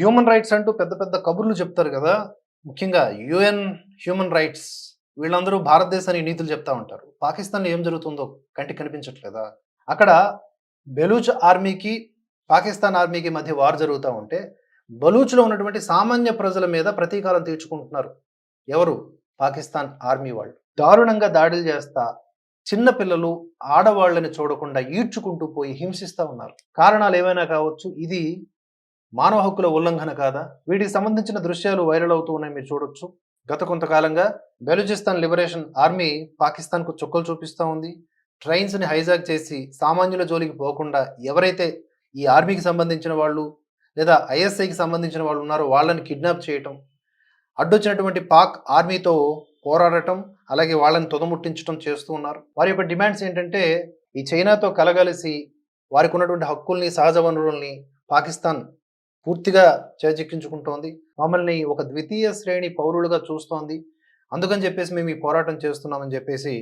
Human rights అంటూ పెద్ద పెద్ద కబుర్లు చెప్తారు కదా. ముఖ్యంగా యుఎన్ హ్యూమన్ రైట్స్ వీళ్ళందరూ భారతదేశానికి నీతులు చెప్తా ఉంటారు. పాకిస్తాన్లో ఏం జరుగుతుందో కంటికి కనిపించట్లేదా? అక్కడ బెలూచ్ ఆర్మీకి పాకిస్తాన్ ఆర్మీకి మధ్య వార్ జరుగుతూ ఉంటే బలూచ్లో ఉన్నటువంటి సామాన్య ప్రజల మీద ప్రతీకారం తీర్చుకుంటున్నారు. ఎవరు? పాకిస్తాన్ ఆర్మీ వాళ్ళు. దారుణంగా దాడులు చేస్తా చిన్న పిల్లలు ఆడవాళ్ళని చూడకుండా ఈడ్చుకుంటూ పోయి హింసిస్తూ ఉన్నారు. కారణాలు ఏమైనా కావచ్చు? ఇది మానవ హక్కుల ఉల్లంఘన కాదా? వీటికి సంబంధించిన దృశ్యాలు వైరల్ అవుతూ ఉన్నాయి మీరు చూడొచ్చు. గత కొంతకాలంగా బెలూచిస్తాన్ లిబరేషన్ ఆర్మీ పాకిస్తాన్కు చుక్కలు చూపిస్తూ ఉంది. ట్రైన్స్ని హైజాక్ చేసి సామాన్యుల జోలికి పోకుండా ఎవరైతే ఈ ఆర్మీకి సంబంధించిన వాళ్ళు లేదా ఐఎస్ఐకి సంబంధించిన వాళ్ళు ఉన్నారో వాళ్ళని కిడ్నాప్ చేయటం అడ్డొచ్చినటువంటి పాక్ ఆర్మీతో పోరాడటం అలాగే వాళ్ళని తుదముట్టించడం చేస్తూ ఉన్నారు. వారి యొక్క డిమాండ్స్ ఏంటంటే ఈ చైనాతో కలగలిసి వారికి ఉన్నటువంటి హక్కుల్ని సహజ వనరుల్ని పాకిస్తాన్ పూర్తిగా చేజిక్కించుకుంటోంది. మమ్మల్ని ఒక ద్వితీయ శ్రేణి పౌరులుగా చూస్తోంది. అందుకని చెప్పేసి మేము ఈ పోరాటం చేస్తున్నామని చెప్పేసి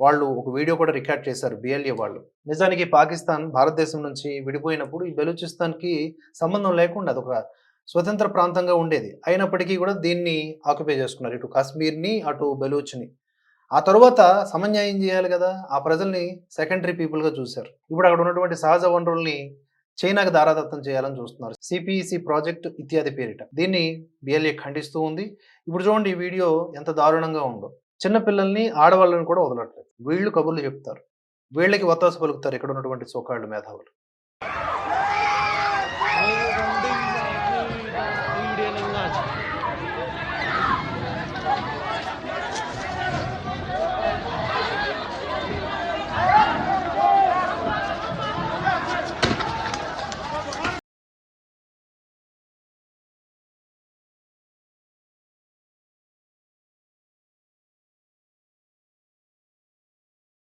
వాళ్ళు ఒక వీడియో కూడా రికార్డ్ చేశారు బిఎల్ఏ వాళ్ళు. నిజానికి పాకిస్తాన్ భారతదేశం నుంచి విడిపోయినప్పుడు ఈ బెలూచిస్తాన్కి సంబంధం లేకుండా అదొక స్వతంత్ర ప్రాంతంగా ఉండేది. అయినప్పటికీ కూడా దీన్ని ఆక్యుపై చేసుకున్నారు. ఇటు కాశ్మీర్ని అటు బెలూచ్ని. ఆ తర్వాత సమన్యాయం చేయాలి కదా. ఆ ప్రజల్ని సెకండరీ పీపుల్గా చూశారు. ఇప్పుడు అక్కడ ఉన్నటువంటి సహజ వనరుల్ని చైనాకు దారాదత్తం చేయాలని చూస్తున్నారు. సిపిఈసి ప్రాజెక్ట్ ఇత్యాది పేరిట. దీన్ని బిఎల్ఏ ఖండిస్తూ ఉంది. ఇప్పుడు చూడండి ఈ వీడియో ఎంత దారుణంగా ఉందో. చిన్న పిల్లల్ని ఆడవాళ్ళని కూడా వదలట్లేదు. వీళ్ళు కబుర్లు చెప్తారు. వీళ్ళకి వత్తాసు పలుకుతారు ఇక్కడ ఉన్నటువంటి సోకాళ్ళు మేధావులు.